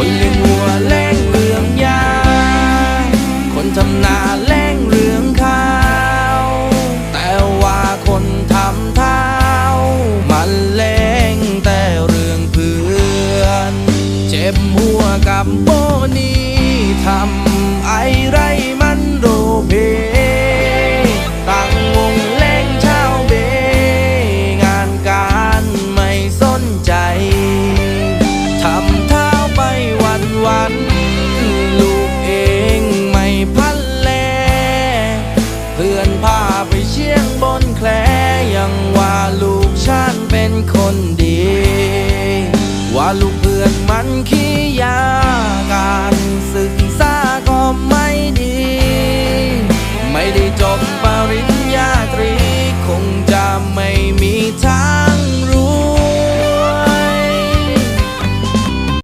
คนเลี้ยงวัวแล้งเรืองยา คนทำนาแล้งเรืองข้าว แต่ว่าคนทำเท้า มันแล้งแต่เรื่องเพื่อน เจ็บหัวกับโบนีทำไอ คนดี ว่าลูกเพื่อนมันขี้ยาการศึกษาก็ไม่ดี ไม่ได้จบปริญญาตรี คงจะไม่มีทาง